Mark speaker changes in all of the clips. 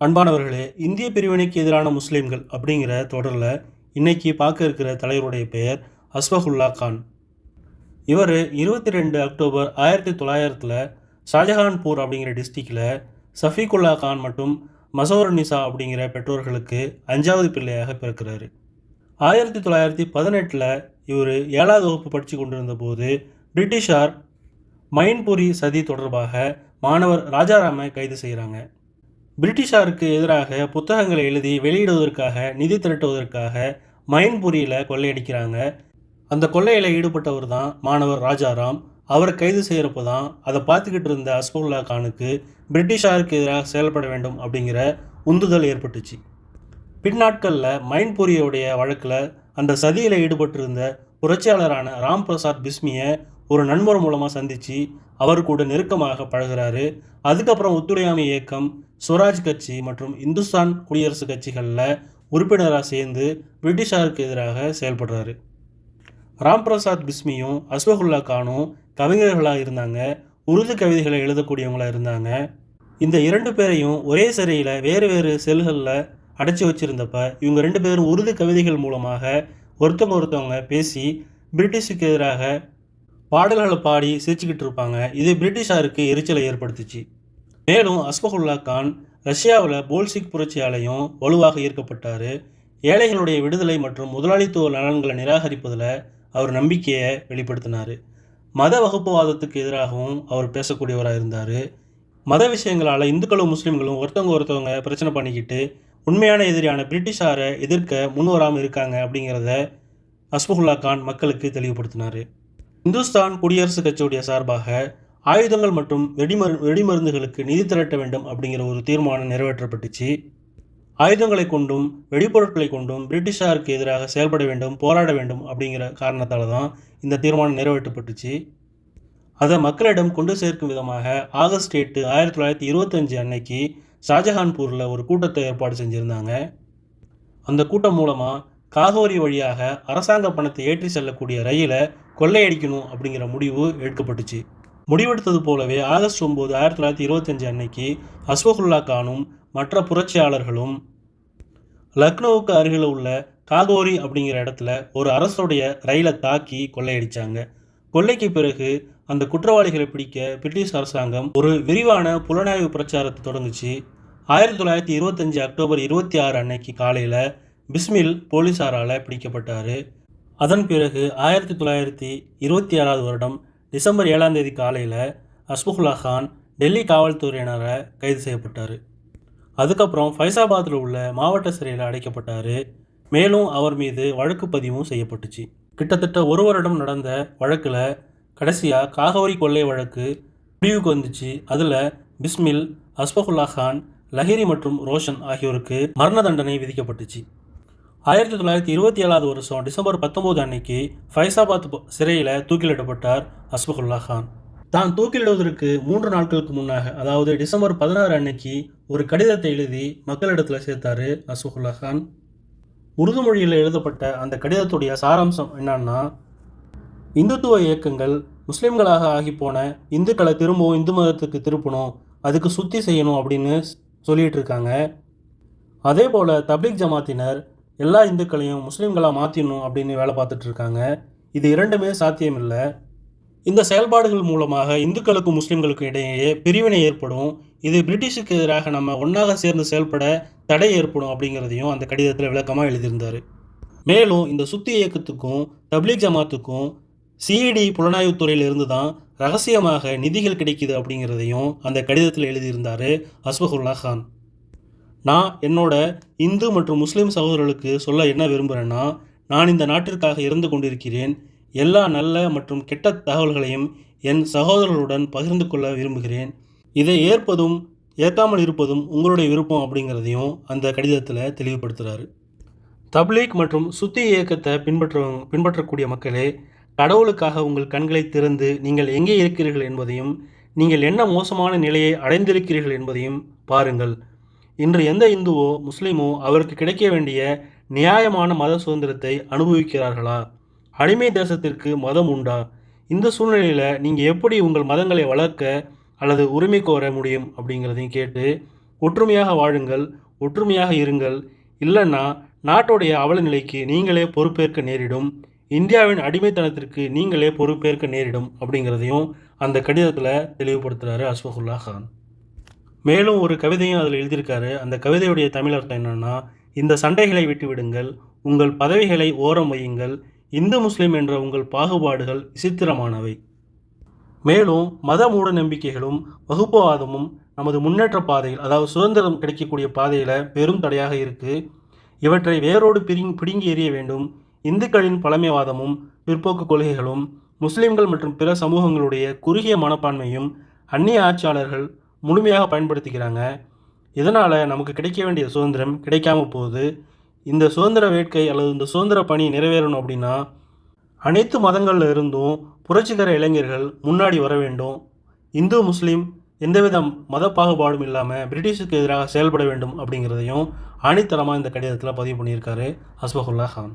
Speaker 1: அன்பானவர்களே இந்திய பிரிவினைக்கு எதிரான முஸ்லீம்கள் அப்படிங்கிற தொடரில் இன்னைக்கு பார்க்க இருக்கிற தலைவருடைய பெயர் அஸ்வகுல்லா கான். இவர் இருபத்தி ரெண்டு அக்டோபர் ஆயிரத்தி தொள்ளாயிரத்தில் ஷாஜஹான்பூர் அப்படிங்கிற டிஸ்ட்ரிக்டில் சஃபீகுல்லா கான் மற்றும் மசோர் நிசா அப்படிங்கிற பெற்றோர்களுக்கு அஞ்சாவது பிள்ளையாக பிறக்கிறாரு. ஆயிரத்தி தொள்ளாயிரத்தி பதினெட்டில் இவர் ஏழாவது வகுப்பு படித்து கொண்டிருந்த போது பிரிட்டிஷார் மைன்புரி சதி தொடர்பாக மாணவர் ராஜாராமை கைது செய்கிறாங்க பிரிட்டிஷாருக்கு எதிராக புத்தகங்களை எழுதி வெளியிடுவதற்காக நிதி திரட்டுவதற்காக மைன்புரியில் கொள்ளையடிக்கிறாங்க. அந்த கொள்ளையில் ஈடுபட்டவர் தான் மாணவர் ராஜாராம். அவர் கைது செய்கிறப்போ தான் அதை பார்த்துக்கிட்டு இருந்த அஸ்புல்லா கானுக்கு பிரிட்டிஷாருக்கு எதிராக செயல்பட வேண்டும் அப்படிங்கிற உந்துதல் ஏற்பட்டுச்சு. பின்னாட்களில் மைன்புரியோடைய வழக்கில் அந்த சதியில் ஈடுபட்டிருந்த புரட்சியாளரான ராம் பிரசாத் பிஸ்மியை ஒரு நண்பர் மூலமாக சந்தித்து அவர் கூட நெருக்கமாக பழகுறாரு. அதுக்கப்புறம் ஒத்துழையாமை இயக்கம் ஸ்வராஜ் கட்சி மற்றும் இந்துஸ்தான் குடியரசு கட்சிகளில் உறுப்பினராக சேர்ந்து பிரிட்டிஷாருக்கு எதிராக செயல்படுறாரு. ராம் பிரசாத் பிஸ்மியும் அஸ்வகுல்லா கானும் கவிஞர்களாக இருந்தாங்க உருது கவிதைகளை எழுதக்கூடியவங்களாக இருந்தாங்க. இந்த இரண்டு பேரையும் ஒரே சிறையில் வேறு வேறு செல்களில் அடைச்சி வச்சுருந்தப்ப இவங்க ரெண்டு பேரும் உருது கவிதைகள் மூலமாக ஒருத்தவங்க ஒருத்தவங்க பேசி பிரிட்டிஷுக்கு எதிராக பாடல்களை பாடி சிரிச்சுக்கிட்டு இருப்பாங்க. இது பிரிட்டிஷாருக்கு எரிச்சலை ஏற்படுத்துச்சு. மேலும் அஸ்பகுல்லா கான் ரஷ்யாவில் போல்சிக் புரட்சியாலையும் வலுவாக ஈர்க்கப்பட்டார். ஏழைகளுடைய விடுதலை மற்றும் முதலாளித்துவ நலன்களை நிராகரிப்பதில் அவர் நம்பிக்கையை வெளிப்படுத்தினார். மத வகுப்புவாதத்துக்கு எதிராகவும் அவர் பேசக்கூடியவராக இருந்தார். மத விஷயங்களால் இந்துக்களும் முஸ்லீம்களும் ஒருத்தவங்க ஒருத்தவங்க பிரச்சனை பண்ணிக்கிட்டு உண்மையான எதிரியான பிரிட்டிஷாரை எதிர்க்க முன்வராமல் இருக்காங்க அப்படிங்கிறத அஸ்பகுல்லா கான் மக்களுக்கு தெளிவுபடுத்தினார். இந்துஸ்தான் குடியரசுக் கட்சியுடைய சார்பாக ஆயுதங்கள் மற்றும் வெடிமரு வெடிமருந்துகளுக்கு நிதி திரட்ட வேண்டும் அப்படிங்கிற ஒரு தீர்மானம் நிறைவேற்றப்பட்டுச்சு. ஆயுதங்களை கொண்டும் வெடிப்பொருட்களை கொண்டும் பிரிட்டிஷாருக்கு எதிராக செயல்பட வேண்டும் போராட வேண்டும் அப்படிங்கிற காரணத்தால் தான் இந்த தீர்மானம் நிறைவேற்றப்பட்டுச்சு. அதை மக்களிடம் கொண்டு சேர்க்கும் விதமாக ஆகஸ்ட் எட்டு ஆயிரத்தி தொள்ளாயிரத்தி இருபத்தஞ்சு அன்னைக்கு ஷாஜஹான்பூரில் ஒரு கூட்டத்தை ஏற்பாடு செஞ்சுருந்தாங்க. அந்த கூட்டம் மூலமாக காகோரி வழியாக அரசாங்க பணத்தை ஏற்றி செல்லக்கூடிய ரயிலை கொள்ளையடிக்கணும் அப்படிங்கிற முடிவு எடுக்கப்பட்டுச்சு. முடிவெடுத்தது போலவே ஆகஸ்ட் ஒம்பது ஆயிரத்தி தொள்ளாயிரத்தி இருபத்தஞ்சு அன்னைக்கு அஸ்வகுல்லா கானும் மற்ற புரட்சியாளர்களும் லக்னோவுக்கு அருகில் உள்ள காகோரி அப்படிங்கிற இடத்துல ஒரு அரசுடைய ரயிலை தாக்கி கொள்ளையடிச்சாங்க. கொள்ளைக்கு பிறகு அந்த குற்றவாளிகளை பிடிக்க பிரிட்டிஷ் அரசாங்கம் ஒரு விரிவான புலனாய்வு பிரச்சாரத்தை தொடங்குச்சு. ஆயிரத்தி தொள்ளாயிரத்தி இருபத்தஞ்சு அக்டோபர் இருபத்தி ஆறு அன்னைக்கு காலையில் பிஸ்மில் போலீஸாரால் பிடிக்கப்பட்டார். அதன் பிறகு ஆயிரத்தி தொள்ளாயிரத்தி இருபத்தி ஆறாவது வருடம் டிசம்பர் ஏழாம் தேதி காலையில் அஸ்புல்லா கான் டெல்லி காவல்துறையினரை கைது செய்யப்பட்டார். அதுக்கப்புறம் ஃபைசாபாத்தில் உள்ள மாவட்ட சிறையில் அடைக்கப்பட்டார். மேலும் அவர் மீது வழக்கு பதிவும் செய்யப்பட்டுச்சு. கிட்டத்தட்ட ஒரு வருடம் நடந்த வழக்கில் கடைசியாக காகவரி கொள்ளை வழக்கு முடிவுக்கு வந்துச்சு. அதில் பிஸ்மில் அஸ்பகுல்லா கான் லஹிரி மற்றும் ரோஷன் ஆகியோருக்கு மரண தண்டனை விதிக்கப்பட்டுச்சு. ஆயிரத்தி தொள்ளாயிரத்தி இருபத்தி ஏழாவது வருஷம் டிசம்பர் பத்தொம்போது அன்னைக்கு ஃபைசாபாத் சிறையில் தூக்கிலிடப்பட்டார் அஸ்பகுல்லா கான். தான் தூக்கிலிடுவதற்கு மூன்று நாட்களுக்கு முன்னாக அதாவது டிசம்பர் பதினாறு அன்னைக்கு ஒரு கடிதத்தை எழுதி மக்களிடத்தில் சேர்த்தாரு அஸ்பகுல்லா கான். உருது மொழியில் எழுதப்பட்ட அந்த கடிதத்துடைய சாராம்சம் என்னன்னா இந்துத்துவ இயக்கங்கள் முஸ்லீம்களாக ஆகி போன இந்துக்களை திரும்பவும் இந்து மதத்துக்கு திருப்பணும் அதுக்கு சுத்தி செய்யணும் அப்படின்னு சொல்லிகிட்டு சொல்லிட்டு இருக்காங்க. அதே போல் தப்லீக் ஜமாத்தினர் எல்லா இந்துக்களையும் முஸ்லீம்களாக மாற்றிடணும் அப்படின்னு வேலை பார்த்துட்டு இருக்காங்க. இது இரண்டுமே சாத்தியமில்லை. இந்த செயல்பாடுகள் மூலமாக இந்துக்களுக்கும் முஸ்லீம்களுக்கும் இடையே பிரிவினை ஏற்படும். இது பிரிட்டிஷுக்கு எதிராக நம்ம ஒன்றாக சேர்ந்து செயல்பட தடை ஏற்படும் அப்படிங்கிறதையும் அந்த கடிதத்தில் விளக்கமாக எழுதியிருந்தார். மேலும் இந்த சுத்தி இயக்கத்துக்கும் தப்லீக் ஜமாத்துக்கும் சிஇடி புலனாய்வுத்துறையில் இருந்து தான் ரகசியமாக நிதிகள் கிடைக்குது அப்படிங்கிறதையும் அந்த கடிதத்தில் எழுதியிருந்தார் அஸ்பகுல்லா கான். நான் என்னோட இந்து மற்றும் முஸ்லீம் சகோதரர்களுக்கு சொல்ல என்ன விரும்புகிறேன்னா நான் இந்த நாட்டிற்காக இருந்து கொண்டிருக்கிறேன். எல்லா நல்ல மற்றும் கெட்ட தகவல்களையும் என் சகோதரர்களுடன் பகிர்ந்து கொள்ள விரும்புகிறேன். இதை ஏற்பதும் ஏற்காமல் இருப்பதும் உங்களுடைய விருப்பம் அப்படிங்கிறதையும் அந்த கடிதத்தில் தெளிவுபடுத்துகிறாரு தப்லீக் மற்றும் சுத்தி இயக்கத்தை பின்பற்ற பின்பற்றக்கூடிய மக்களே கடவுளுக்காக உங்கள் கண்களை திறந்து நீங்கள் எங்கே இருக்கிறீர்கள் என்பதையும் நீங்கள் என்ன மோசமான நிலையை அடைந்திருக்கிறீர்கள் என்பதையும் பாருங்கள். இன்று எந்த இந்துவோ முஸ்லீமோ அவருக்கு கிடைக்க வேண்டிய நியாயமான மத சுதந்திரத்தை அனுபவிக்கிறார்களா? அடிமை தேசத்திற்கு மதம் உண்டா? இந்த சூழ்நிலையில் நீங்கள் எப்படி உங்கள் மதங்களை வளர்க்க அல்லது உரிமை கோர முடியும் அப்படிங்கிறதையும் கேட்டு ஒற்றுமையாக வாழுங்கள் ஒற்றுமையாக இருங்கள். இல்லைன்னா நாட்டுடைய அவல நிலைக்கு நீங்களே பொறுப்பேற்க நேரிடும். இந்தியாவின் அடிமைத்தனத்திற்கு நீங்களே பொறுப்பேற்க நேரிடும் அப்படிங்கிறதையும் அந்த கடிதத்தில் தெளிவுபடுத்துகிறாரு அஸ்வகுல்லா கான். மேலும் ஒரு கவிதையும் அதில் எழுதியிருக்காரு. அந்த கவிதையுடைய தமிழ் அர்த்தம் இந்த சண்டைகளை விட்டுவிடுங்கள் உங்கள் பதவிகளை ஓரம் வையுங்கள் இந்து முஸ்லீம் என்ற உங்கள் பாகுபாடுகள் விசித்திரமானவை. மேலும் மத மூட நம்பிக்கைகளும் வகுப்புவாதமும் நமது முன்னேற்ற பாதையில் அதாவது சுதந்திரம் கிடைக்கக்கூடிய பாதையில் பெரும் தடையாக இருக்குது இவற்றை வேரோடு பிரிங் பிடுங்கி எறிய வேண்டும். இந்துக்களின் பழமைவாதமும் பிற்போக்கு கொள்கைகளும் முஸ்லிம்கள் மற்றும் பிற சமூகங்களுடைய குறுகிய மனப்பான்மையும் அந்நிய ஆட்சியாளர்கள் முழுமையாக பயன்படுத்திக்கிறாங்க. இதனால் நமக்கு கிடைக்க வேண்டிய சுதந்திரம் கிடைக்காம போகுது. இந்த சுதந்திர வேட்கை அல்லது இந்த சுதந்திர பணி நிறைவேறணும் அப்படின்னா அனைத்து மதங்களில் இருந்தும் புரட்சிகர இளைஞர்கள் முன்னாடி வர வேண்டும். இந்து முஸ்லீம் எந்தவித மத பாகுபாடும் இல்லாமல் பிரிட்டிஷுக்கு எதிராக செயல்பட வேண்டும் அப்படிங்கிறதையும் ஆணித்தரமாக இந்த கடிதத்தில் பதிவு பண்ணியிருக்காரு அஸ்பகுல்லா கான்.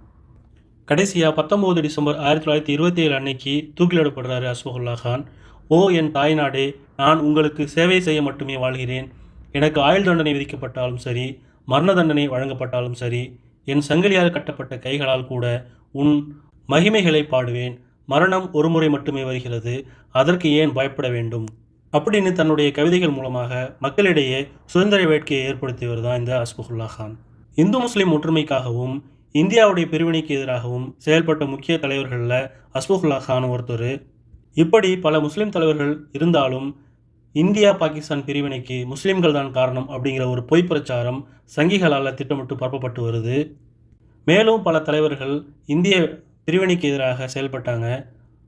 Speaker 1: கடைசியாக பத்தொம்போது டிசம்பர் ஆயிரத்தி தொள்ளாயிரத்தி இருபத்தி ஏழு அன்னைக்கு தூக்கிலிடப்படுறாரு அஸ்பகுல்லா கான். ஓ என் தாய்நாடே நான் உங்களுக்கு சேவை செய்ய மட்டுமே வாழ்கிறேன். எனக்கு ஆயுள் தண்டனை விதிக்கப்பட்டாலும் சரி மரண தண்டனை வழங்கப்பட்டாலும் சரி என் சங்கிலியால் கட்டப்பட்ட கைகளால் கூட உன் மகிமைகளை பாடுவேன். மரணம் ஒரு முறை மட்டுமே வருகிறது அதற்கு ஏன் பயப்பட வேண்டும்? அப்படின்னு தன்னுடைய கவிதைகள் மூலமாக மக்களிடையே சுதந்திர வேட்கையை ஏற்படுத்தியவர் தான் இந்த அஸ்பகுல்லா கான். இந்து முஸ்லீம் ஒற்றுமைக்காகவும் இந்தியாவுடைய பிரிவினைக்கு எதிராகவும் செயல்பட்ட முக்கிய தலைவர்களில் அஸ்பகுல்லா கான் ஒருத்தர் இப்படி பல முஸ்லீம் தலைவர்கள் இருந்தாலும் இந்தியா பாகிஸ்தான் பிரிவினைக்கு முஸ்லீம்கள் தான் காரணம் அப்படிங்கிற ஒரு பொய் பிரச்சாரம் சங்கிகளால் திட்டமிட்டு பரப்பப்பட்டு வருது. மேலும் பல தலைவர்கள் இந்திய பிரிவினைக்கு எதிராக செயல்பட்டாங்க.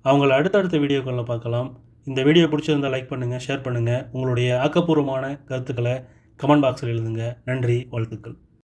Speaker 1: அவங்கள அடுத்தடுத்த வீடியோக்களில் பார்க்கலாம். இந்த வீடியோ பிடிச்சிருந்தால் லைக் பண்ணுங்கள் ஷேர் பண்ணுங்கள் உங்களுடைய ஆக்கப்பூர்வமான கருத்துக்களை கமெண்ட் பாக்ஸில் எழுதுங்க. நன்றி வாழ்த்துக்கள்.